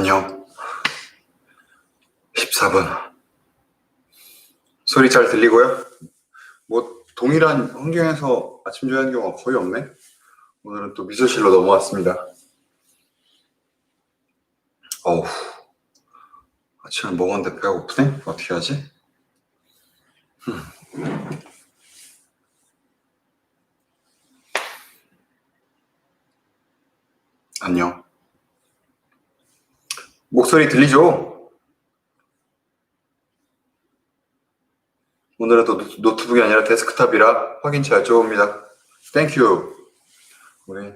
안녕. 14분. 소리 잘 들리고요? 뭐, 동일한 환경에서 아침 조회하는 경우가 거의 없네? 오늘은 또 미소실로 넘어왔습니다. 어우, 아침을 먹었는데 배가 고프네? 어떻게 하지? 음. 안녕. 목소리 들리죠? 오늘은 또 노- 노트북이 아니라 데스크탑이라 확인 잘 여쭤봅니다. 땡큐. 우리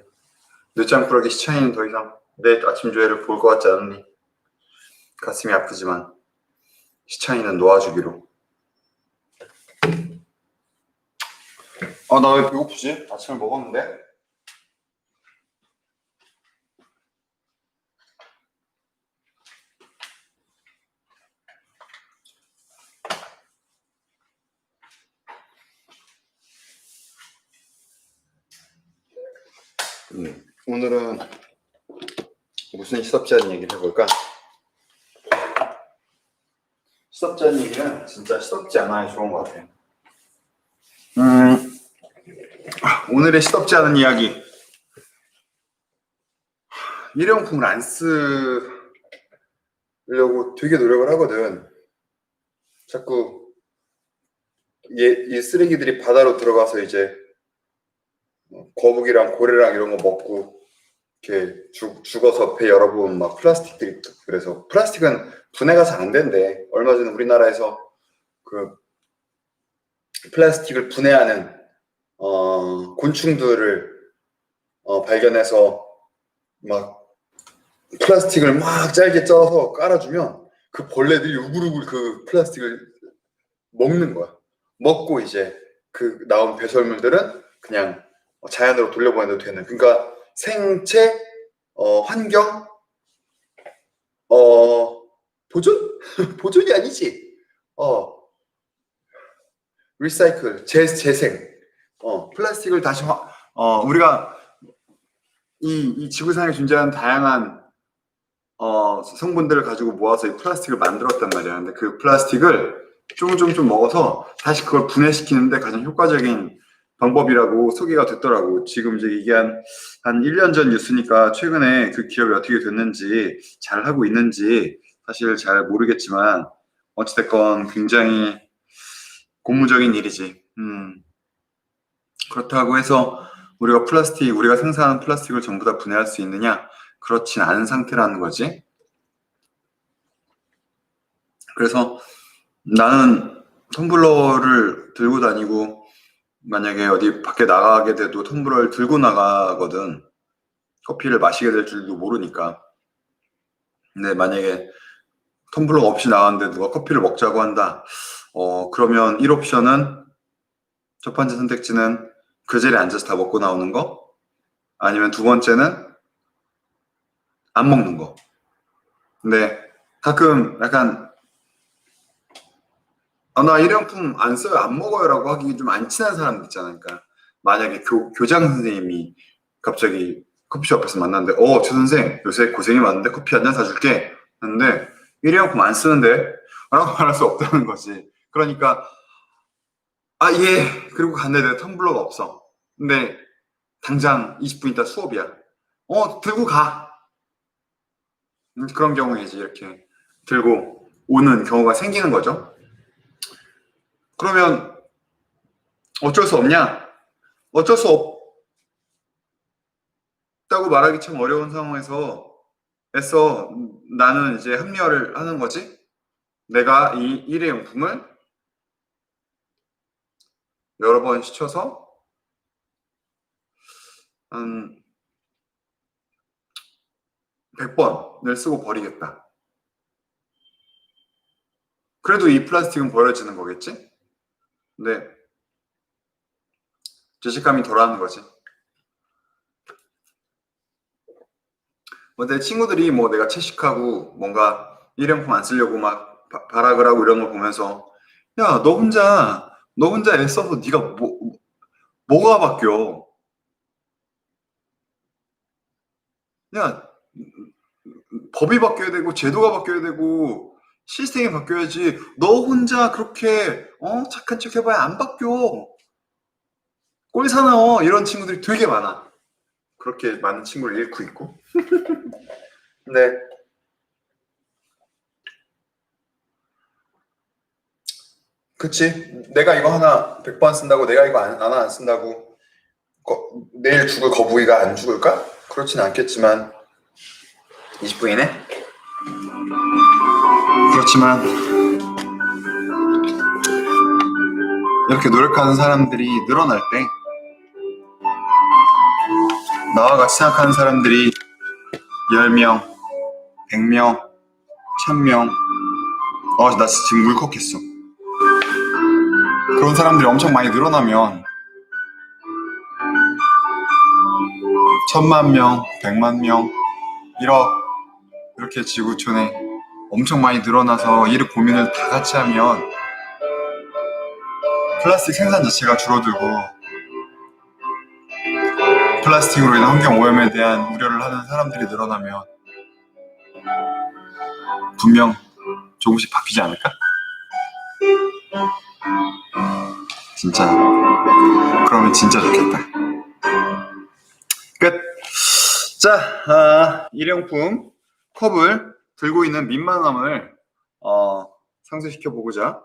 늦잠꾸러기 시차이는 더 이상 내 아침 조회를 볼 것 같지 않으니 가슴이 아프지만 시차이는 놓아주기로. 아, 나 왜 배고프지? 아침을 먹었는데? 음, 오늘은 무슨 시덥지 않은 얘기를 해볼까? 시덥지 않은 얘기는 진짜 시덥지 않아야 좋은 것 같아요. 음, 오늘의 시덥지 않은 이야기. 일회용품을 안 쓰려고 되게 노력을 하거든. 자꾸 얘, 이 쓰레기들이 바다로 들어가서 이제 어, 거북이랑 고래랑 이런 거 먹고 이렇게 죽, 죽어서 배 여러분 막 플라스틱들이 그래서 플라스틱은 분해가 잘 안 된대. 얼마 전에 우리나라에서 그 플라스틱을 분해하는 어, 곤충들을 어, 발견해서 막 플라스틱을 막 짧게 쪄서 깔아주면 그 벌레들이 우글우글 그 플라스틱을 먹는 거야. 먹고 이제 그 나온 배설물들은 그냥 어, 자연으로 돌려보내도 되는. 그러니까 생체 어, 환경 어 보존? 보존이 아니지. 어 리사이클 재 재생. 어 플라스틱을 다시 화, 어 우리가 이, 이 지구상에 존재하는 다양한 어 성분들을 가지고 모아서 이 플라스틱을 만들었단 말이야. 근데 그 플라스틱을 좀좀좀 먹어서 다시 그걸 분해시키는데 가장 효과적인 방법이라고 소개가 됐더라고. 지금 이제 이게 한, 한 1년 전 뉴스니까 최근에 그 기업이 어떻게 됐는지, 잘 하고 있는지 사실 잘 모르겠지만, 어찌됐건 굉장히 고무적인 일이지. 음. 그렇다고 해서 우리가 플라스틱, 우리가 생산하는 플라스틱을 전부 다 분해할 수 있느냐? 그렇진 않은 상태라는 거지. 그래서 나는 텀블러를 들고 다니고 만약에 어디 밖에 나가게 돼도 텀블러를 들고 나가거든. 커피를 마시게 될 줄도 모르니까. 근데 만약에 텀블러 없이 나왔는데 누가 커피를 먹자고 한다. 어, 그러면 1옵션은 첫 번째 선택지는 그 자리에 앉아서 다 먹고 나오는 거. 아니면 두 번째는 안 먹는 거. 근데 가끔 약간 아, 나 일회용품 안 써요, 안 먹어요라고 하기 좀 안 친한 사람들 있잖아요. 그러니까 만약에 교, 교장 선생님이 갑자기 커피숍 앞에서 만났는데, 어, 저 선생 요새 고생이 많은데 커피 한 잔 사줄게. 했는데 일회용품 안 쓰는데 라고 말할 수 없다는 거지. 그러니까 아, 예. 그리고 갔는데 내 텀블러가 없어. 근데 당장 20분 있다 수업이야. 어, 들고 가. 음, 그런 경우에 이제 이렇게 들고 오는 경우가 생기는 거죠. 그러면 어쩔 수 없냐? 어쩔 수 없다고 말하기 참 어려운 상황에서 에서 나는 이제 합리화를 하는 거지. 내가 이 일회용품을 여러 번 시켜서 한 100번을 쓰고 버리겠다. 그래도 이 플라스틱은 버려지는 거겠지? 근데 죄책감이 덜하는 거지. 뭐 내 친구들이 뭐 내가 채식하고 뭔가 일회용품 안 쓰려고 막 바- 발악을 하고 이런 걸 보면서 야 너 혼자 너 혼자 애써서 네가 뭐 뭐가 바뀌어? 야 법이 바뀌어야 되고 제도가 바뀌어야 되고 시스템이 바뀌어야지. 너 혼자 그렇게 어? 착한 척 해봐야 안 바뀌어. 꼴 사나워. 이런 친구들이 되게 많아. 그렇게 많은 친구를 잃고 있고. 네. 그치? 내가 이거 하나 100번 쓴다고 내가 이거 안, 하나 안 쓴다고 거- 내일 죽을 거북이가 안 죽을까? 그렇진 않겠지만. 20분이네 그렇지만 이렇게 노력하는 사람들이 늘어날 때 나와 같이 생각하는 사람들이 10명, 100명, 1000명 어, 나 지금 울컥했어. 그런 사람들이 엄청 많이 늘어나면 천만 명, 백만 명, 1억 이렇게 지구촌에 엄청 많이 늘어나서 이를 고민을 다 같이 하면 플라스틱 생산 자체가 줄어들고 플라스틱으로 인한 환경 오염에 대한 우려를 하는 사람들이 늘어나면 분명 조금씩 바뀌지 않을까? 진짜 그러면 진짜 좋겠다. 끝. 자, 아, 일회용품 컵을 들고 있는 민망함을 어, 상쇄시켜 보고자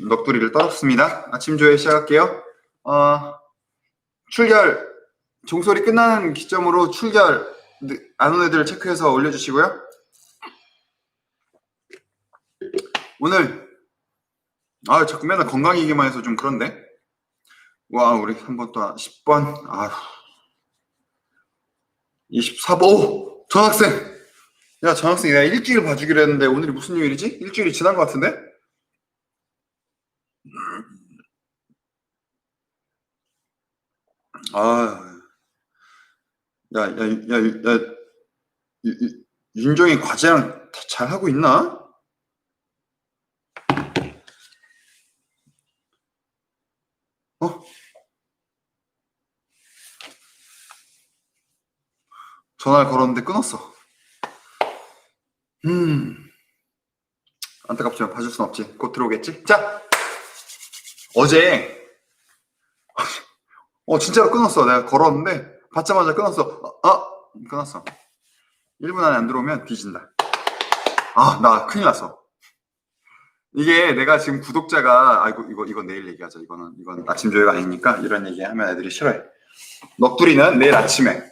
넋두리를 떨었습니다. 아침 조회 시작할게요. 어, 출결 종소리 끝나는 기점으로 출결 안 온 애들 체크해서 올려주시고요. 오늘 아 자꾸 맨날 건강 얘기만 해서 좀 그런데 와 우리 한 번 또 10번 아휴 24번 오 전학생 야 전학생 내가 일주일 봐주기로 했는데 오늘이 무슨 요일이지? 일주일이 지난 것 같은데? 아, 야, 야, 야, 야, 야, 윤종이 과제랑 다잘 하고 있나? 어? 전화를 걸었는데 끊었어. 음, 안타깝지만 봐줄 순 없지. 곧 들어오겠지? 자, 어제 어 진짜로 끊었어. 내가 걸었는데 받자마자 끊었어. 어, 아 끊었어. 1분 안에 안 들어오면 뒤진다. 아 나 큰일 났어. 이게 내가 지금 구독자가 아이고 이거 이거 내일 얘기하자. 이거는 이건 아침 조회가 아니니까 이런 얘기 하면 애들이 싫어해. 넋두리는 내일 아침에.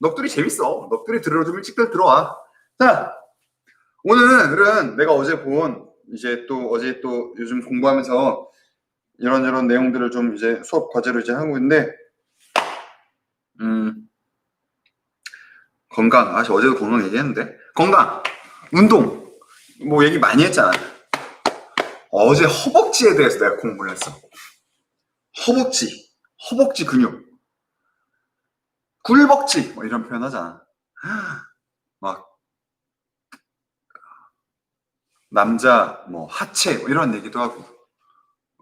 넋두리 재밌어. 넋두리 들으러 일찍들 들어와. 자 오늘은 내가 어제 본 이제 또 어제 또 요즘 공부하면서 이런저런 내용들을 좀 이제 수업 과제로 이제 하고 있는데 음 건강. 아 어제도 건강 얘기했는데. 건강 운동. 뭐 얘기 많이 했잖아. 어제 허벅지에 대해서 내가 공부를 했어. 허벅지 허벅지 근육. 굴벅지. 뭐 이런 표현 하잖아. 막 남자 뭐 하체 뭐 이런 얘기도 하고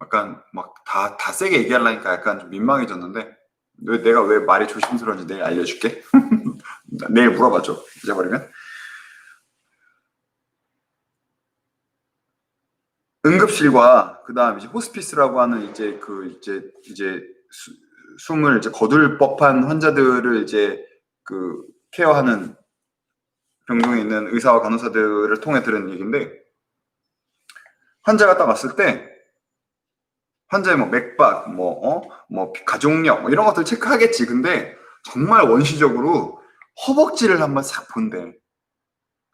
약간 막 다 다 세게 얘기하려니까 약간 좀 민망해졌는데 왜 내가 왜 말이 조심스러운지 내일 알려줄게. 내일 물어봐줘. 잊어버리면. 응급실과 그다음 이제 호스피스라고 하는 이제 그 이제 이제 수, 숨을 이제 거둘 법한 환자들을 이제 그 케어하는 병동에 있는 의사와 간호사들을 통해 들은 얘기인데 환자가 딱 왔을 때 환자의 뭐 맥박, 뭐, 어? 뭐 가족력 뭐 이런 것들 체크하겠지. 근데 정말 원시적으로 허벅지를 한번 싹 본대.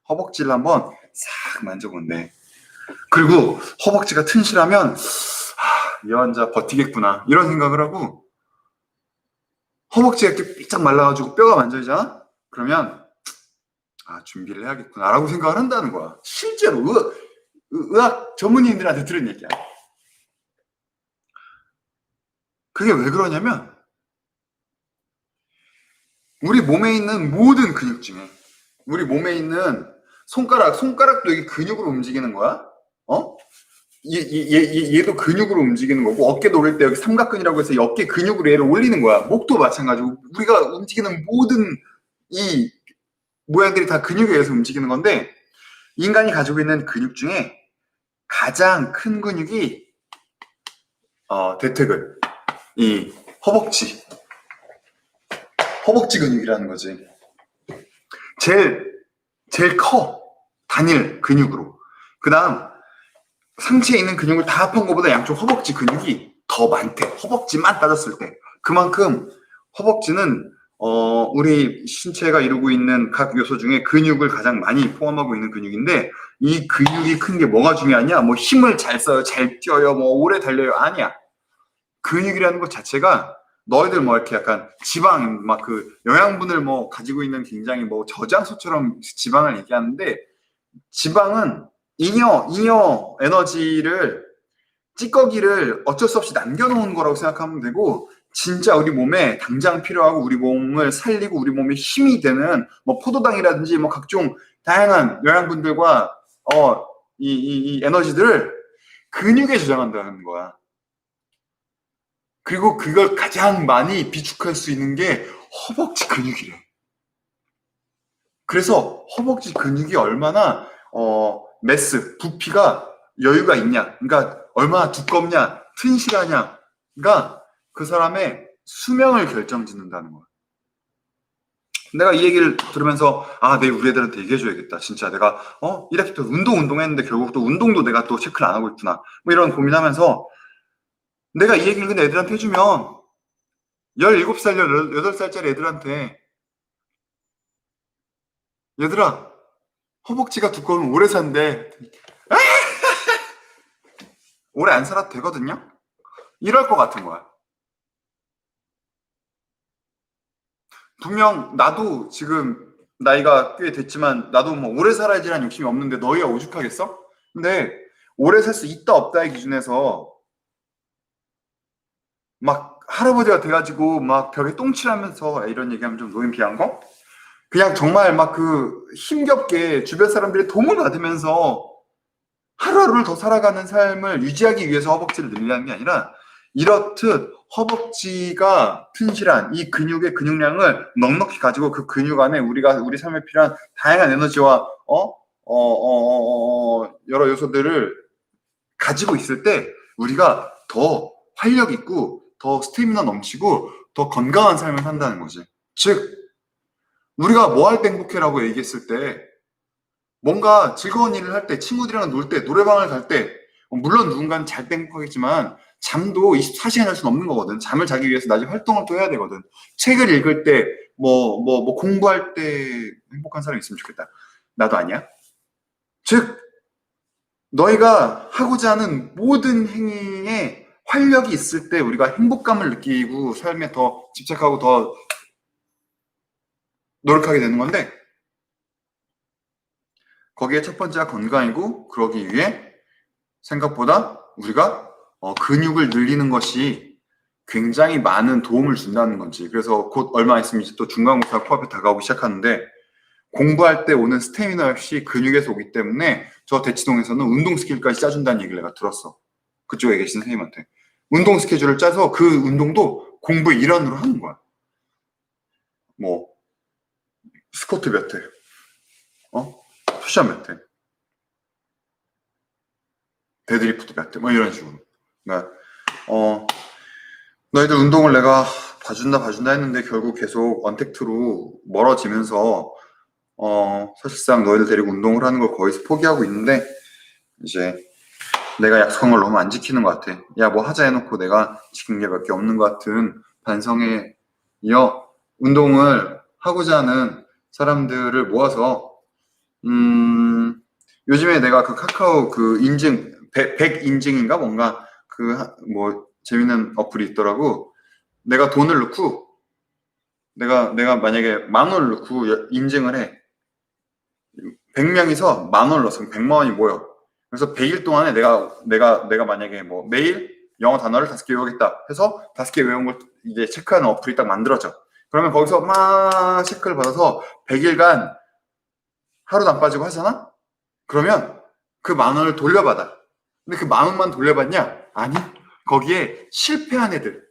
허벅지를 한번 싹 만져본대. 그리고 허벅지가 튼실하면 아, 이 환자 버티겠구나 이런 생각을 하고 허벅지가 이렇게 삐짝 말라가지고 뼈가 만져지잖아? 그러면 아 준비를 해야겠구나 라고 생각을 한다는 거야. 실제로 의학, 전문의들한테 들은 얘기야. 그게 왜 그러냐면 우리 몸에 있는 모든 근육 중에 우리 몸에 있는 손가락 손가락도 이게 근육으로 움직이는 거야. 어? 얘, 얘, 얘, 얘도 근육으로 움직이는 거고 어깨도 올릴 때 여기 삼각근이라고 해서 이 어깨 근육으로 얘를 올리는 거야. 목도 마찬가지고 우리가 움직이는 모든 이 모양들이 다 근육에 의해서 움직이는 건데 인간이 가지고 있는 근육 중에 가장 큰 근육이 어, 대퇴근, 이 허벅지, 허벅지 근육이라는 거지. 제일 제일 커 단일 근육으로. 그다음 상체에 있는 근육을 다 합한 것보다 양쪽 허벅지 근육이 더 많대. 허벅지만 따졌을 때. 그만큼 허벅지는 어, 우리 신체가 이루고 있는 각 요소 중에 근육을 가장 많이 포함하고 있는 근육인데 이 근육이 큰 게 뭐가 중요하냐? 뭐 힘을 잘 써요, 잘 뛰어요, 뭐 오래 달려요. 아니야. 근육이라는 것 자체가 너희들 뭐 이렇게 약간 지방 막 그 영양분을 뭐 가지고 있는 굉장히 뭐 저장소처럼 지방을 얘기하는데 지방은 잉여 잉여 에너지를 찌꺼기를 어쩔 수 없이 남겨놓은 거라고 생각하면 되고 진짜 우리 몸에 당장 필요하고 우리 몸을 살리고 우리 몸에 힘이 되는 뭐 포도당이라든지 뭐 각종 다양한 영양분들과 어 이 이, 이 에너지들을 근육에 저장한다는 거야. 그리고 그걸 가장 많이 비축할 수 있는 게 허벅지 근육이래. 그래서 허벅지 근육이 얼마나 어 매스 부피가 여유가 있냐, 그러니까 얼마나 두껍냐, 튼실하냐가 그 사람의 수명을 결정짓는다는 거야. 내가 이 얘기를 들으면서 아, 내 우리 애들한테 얘기해 줘야겠다. 진짜 내가 어 이렇게 또 운동 운동했는데 결국 또 운동도 내가 또 체크를 안 하고 있구나. 뭐 이런 고민하면서 내가 이 얘기를 근데 애들한테 해주면 17살, 18살짜리 애들한테 얘들아 허벅지가 두꺼우면 오래 산대 오래 안 살아도 되거든요 이럴 것 같은 거야 분명 나도 지금 나이가 꽤 됐지만 나도 뭐 오래 살아야지라는 욕심이 없는데 너희가 오죽하겠어? 근데 오래 살 수 있다 없다의 기준에서 막 할아버지가 돼가지고 막 벽에 똥칠하면서 이런 얘기하면 좀 노인 비한 거? 그냥 정말 막 그 힘겹게 주변 사람들의 도움을 받으면서 하루하루를 더 살아가는 삶을 유지하기 위해서 허벅지를 늘리는 게 아니라 이렇듯 허벅지가 튼실한 이 근육의 근육량을 넉넉히 가지고 그 근육 안에 우리가 우리 삶에 필요한 다양한 에너지와 어? 어, 어, 어, 어, 여러 요소들을 가지고 있을 때 우리가 더 활력 있고 더 스태미나 넘치고 더 건강한 삶을 산다는 거지. 즉, 우리가 뭐 할 때 행복해라고 얘기했을 때, 뭔가 즐거운 일을 할 때, 친구들이랑 놀 때, 노래방을 갈 때, 물론 누군가는 잘 때 행복하겠지만, 잠도 24시간 할 수는 없는 거거든. 잠을 자기 위해서 낮에 활동을 또 해야 되거든. 책을 읽을 때, 뭐, 뭐, 뭐, 공부할 때 행복한 사람이 있으면 좋겠다. 나도 아니야. 즉, 너희가 하고자 하는 모든 행위에 활력이 있을 때 우리가 행복감을 느끼고 삶에 더 집착하고 더 노력하게 되는 건데 거기에 첫 번째가 건강이고 그러기 위해 생각보다 우리가 어, 근육을 늘리는 것이 굉장히 많은 도움을 준다는 건지. 그래서 곧 얼마 있으면 이제 또 중간고사 코앞에 다가오기 시작하는데 공부할 때 오는 스태미나 역시 근육에서 오기 때문에 저 대치동에서는 운동 스킬까지 짜준다는 얘기를 내가 들었어. 그쪽에 계신 선생님한테. 운동 스케줄을 짜서 그 운동도 공부의 일환으로 하는 거야. 뭐 스쿼트 몇 회, 어? 푸시업 몇 회, 데드리프트 몇 회, 뭐 이런 식으로. 그러니까 어 너희들 운동을 내가 봐준다 봐준다 했는데 결국 계속 언택트로 멀어지면서 어 사실상 너희들 데리고 운동을 하는 걸 거의 포기하고 있는데 이제 내가 약속한 걸 너무 안 지키는 것 같아. 야, 뭐 하자 해놓고 내가 지킨 게 몇 개 없는 것 같은 반성에 이어 운동을 하고자 하는 사람들을 모아서, 음, 요즘에 내가 그 카카오 그 인증, 100, 100 인증인가 뭔가 그 뭐 재밌는 어플이 있더라고. 내가 돈을 넣고, 내가, 내가 만약에 만 원을 넣고 인증을 해. 100명이서 만 원을 넣었으면 100만 원이 모여. 그래서 100일 동안에 내가 내가 내가 만약에 뭐 매일 영어 단어를 다섯 개 외우겠다 해서 다섯 개 외운 걸 이제 체크하는 어플이 딱 만들어져. 그러면 거기서 막 체크를 받아서 100일간 하루도 안 빠지고 하잖아? 그러면 그 만 원을 돌려받아. 근데 그 만 원만 돌려받냐? 아니. 거기에 실패한 애들,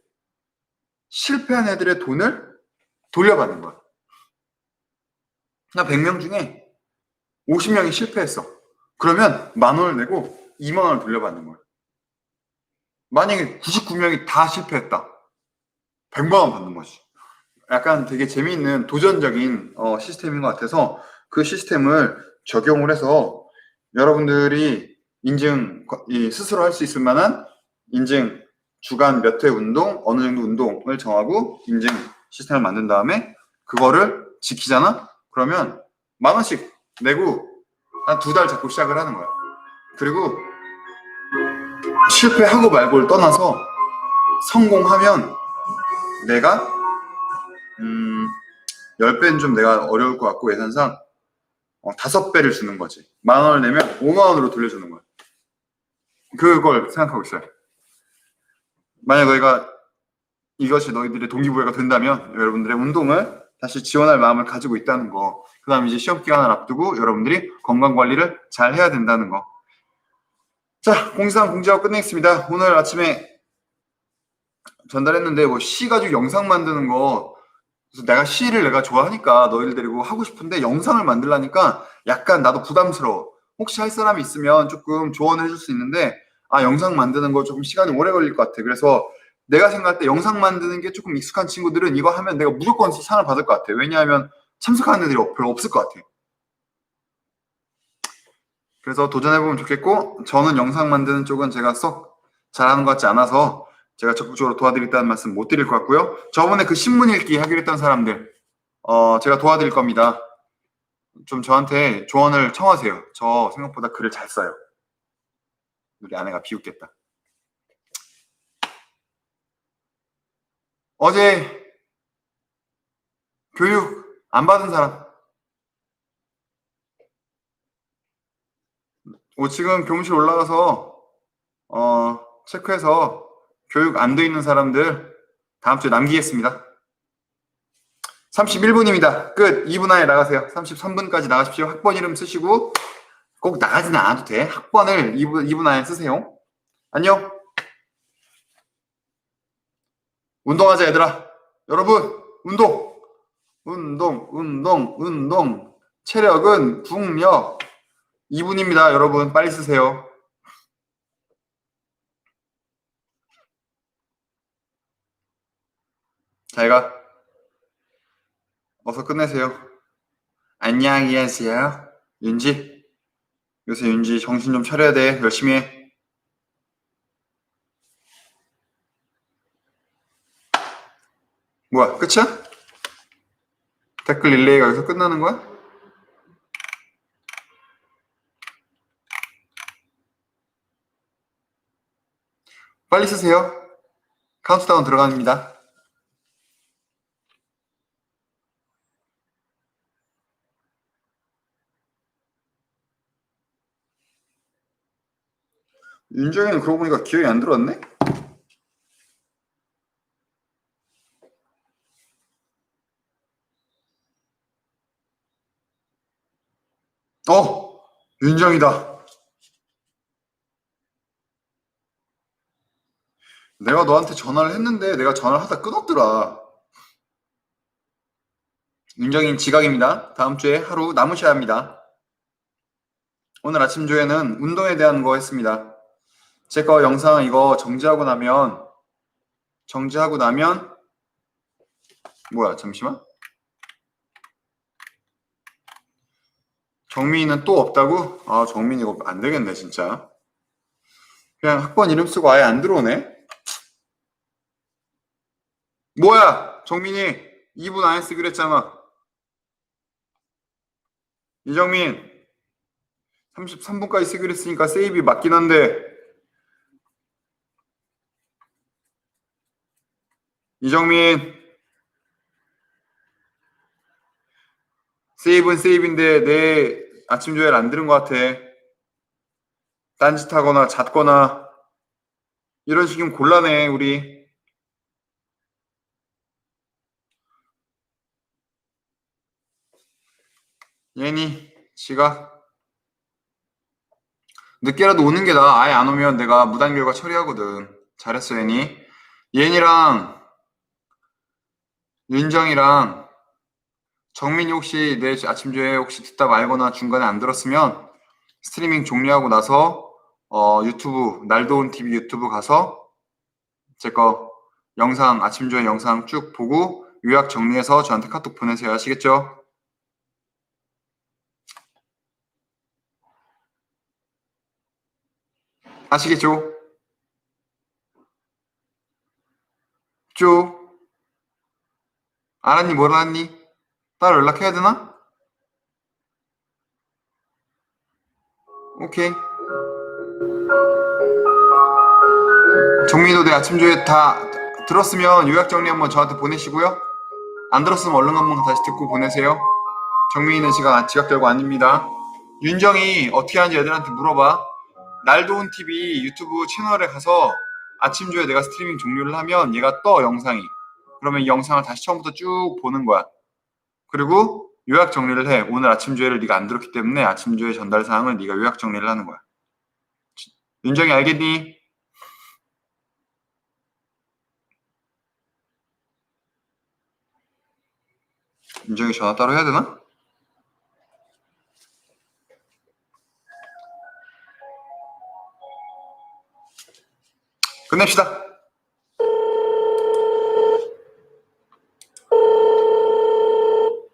실패한 애들의 돈을 돌려받는 거야. 나 100명 중에 50명이 실패했어. 그러면 만 원을 내고 2만 원을 돌려받는 거야. 만약에 99명이 다 실패했다. 100만 원 받는 거지. 약간 되게 재미있는 도전적인 어, 시스템인 것 같아서 그 시스템을 적용을 해서 여러분들이 인증 이 스스로 할 수 있을 만한 인증 주간 몇 회 운동 어느 정도 운동을 정하고 인증 시스템을 만든 다음에 그거를 지키잖아 그러면 만 원씩 내고 한 두 달 잡고 시작을 하는 거야 그리고 실패하고 말고를 떠나서 성공하면 내가 음 10배는 좀 내가 어려울 것 같고 예산상 어, 다섯 배를 주는 거지. 만 원을 내면 5만 원으로 돌려주는 거야. 그걸 생각하고 있어요. 만약 너희가 이것이 너희들의 동기부여가 된다면 여러분들의 운동을 다시 지원할 마음을 가지고 있다는 거. 그 다음 이제 시험 기간을 앞두고 여러분들이 건강 관리를 잘 해야 된다는 거. 자, 공지사항 공지하고 끝내겠습니다. 오늘 아침에 전달했는데 뭐 시 가지고 영상 만드는 거 그래서 내가 시를 내가 좋아하니까 너희들 데리고 하고 싶은데 영상을 만들라니까 약간 나도 부담스러워. 혹시 할 사람이 있으면 조금 조언을 해줄 수 있는데 아 영상 만드는 거 조금 시간이 오래 걸릴 것 같아. 그래서 내가 생각할 때 영상 만드는 게 조금 익숙한 친구들은 이거 하면 내가 무조건 상을 받을 것 같아. 왜냐하면 참석하는 애들이 별로 없을 것 같아. 그래서 도전해보면 좋겠고 저는 영상 만드는 쪽은 제가 썩 잘하는 것 같지 않아서 제가 적극적으로 도와드리겠다는 말씀 못 드릴 것 같고요. 저번에 그 신문 읽기 하기로 했던 사람들, 어, 제가 도와드릴 겁니다. 좀 저한테 조언을 청하세요. 저 생각보다 글을 잘 써요. 우리 아내가 비웃겠다. 어제 교육 안 받은 사람. 오, 지금 교무실 올라가서, 어, 체크해서 교육 안 돼 있는 사람들 다음 주에 남기겠습니다. 31분입니다. 끝. 2분 안에 나가세요. 33분까지 나가십시오. 학번 이름 쓰시고 꼭 나가지는 않아도 돼. 학번을 2분, 2분 안에 쓰세요. 안녕. 운동하자 얘들아. 여러분 운동. 운동 운동 운동. 체력은 국력. 2분입니다. 여러분 빨리 쓰세요. 잘 가. 어서 끝내세요. 안녕히 계세요. 윤지. 요새 윤지 정신 좀 차려야 돼. 열심히 해. 뭐야, 끝이야? 댓글 릴레이가 여기서 끝나는 거야? 빨리 쓰세요. 카운트다운 들어갑니다. 윤정이는 그러고 보니까 기억이 안 들었네? 어! 윤정이다. 내가 너한테 전화를 했는데 내가 전화를 하다 끊었더라. 윤정인 지각입니다. 다음 주에 하루 남으셔야 합니다. 오늘 아침 조회는 운동에 대한 거 했습니다. 제 거 영상 이거 정지하고 나면 정지하고 나면 뭐야 잠시만. 정민이는 또 없다고? 아 정민 이거 안 되겠네 진짜. 그냥 학번 이름 쓰고 아예 안 들어오네. 뭐야 정민이. 2분 안에 쓰기로 했잖아. 이정민. 33분까지 쓰기로 했으니까 세이브 맞긴 한데 이정민. 세이브는 세이브인데 내 아침 조회를 안 들은 것 같아. 딴짓하거나 잤거나. 이런 식이면 곤란해 우리. 예니 지각 늦게라도 오는 게 나아. 아예 안 오면 내가 무단 결과 처리하거든. 잘했어 예니. 예니랑 윤정이랑 정민이 혹시 내 아침 조회 혹시 듣다 말거나 중간에 안 들었으면 스트리밍 종료하고 나서 어, 유튜브 날도운 TV 유튜브 가서 제 거 영상 아침 조회 영상 쭉 보고 요약 정리해서 저한테 카톡 보내세요. 아시겠죠? 아시겠죠? 쪼 알았니? 뭘 알았니? 따로 연락해야 되나? 오케이. 정민이도 내 아침 조회 다 들었으면 요약 정리 한번 저한테 보내시고요. 안 들었으면 얼른 한번 다시 듣고 보내세요. 정민이는 시간 지각 결과 아닙니다. 윤정이 어떻게 하는지 애들한테 물어봐. 날도운 TV 유튜브 채널에 가서 아침 조회 내가 스트리밍 종료를 하면 얘가 떠 영상이. 그러면 이 영상을 다시 처음부터 쭉 보는 거야. 그리고 요약 정리를 해. 오늘 아침 조회를 네가 안 들었기 때문에 아침 조회 전달 사항을 네가 요약 정리를 하는 거야. 윤정이 알겠니? 윤정이 전화 따로 해야 되나? 끝냅시다.